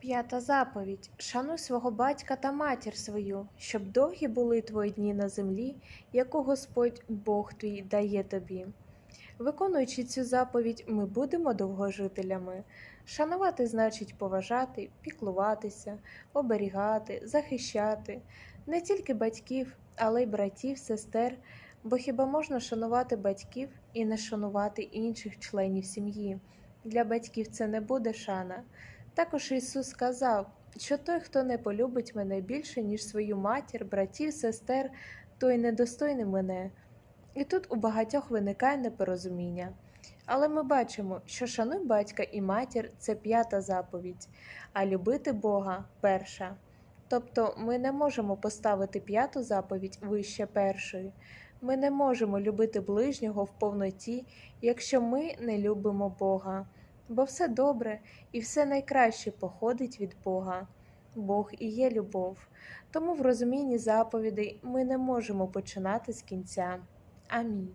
П'ята заповідь Шануй свого батька та матір свою, щоб довгі були твої дні на землі, яку Господь Бог твій дає тобі. Виконуючи цю заповідь, ми будемо довгожителями. Шанувати значить поважати, піклуватися, оберігати, захищати не тільки батьків, але й братів, сестер, бо хіба можна шанувати батьків і не шанувати інших членів сім'ї? Для батьків це не буде шана. Також Ісус сказав, що той, хто не полюбить мене більше, ніж свою матір, братів, сестер, той недостойний мене. І тут у багатьох виникає непорозуміння. Але ми бачимо, що шануй батька і матір це п'ята заповідь, а любити Бога перша. Тобто ми не можемо поставити п'яту заповідь вище першої. Ми не можемо любити ближнього в повноті, якщо ми не любимо Бога. Бо все добре і все найкраще походить від Бога. Бог і є любов. Тому в розумінні заповідей ми не можемо починати з кінця. Амінь.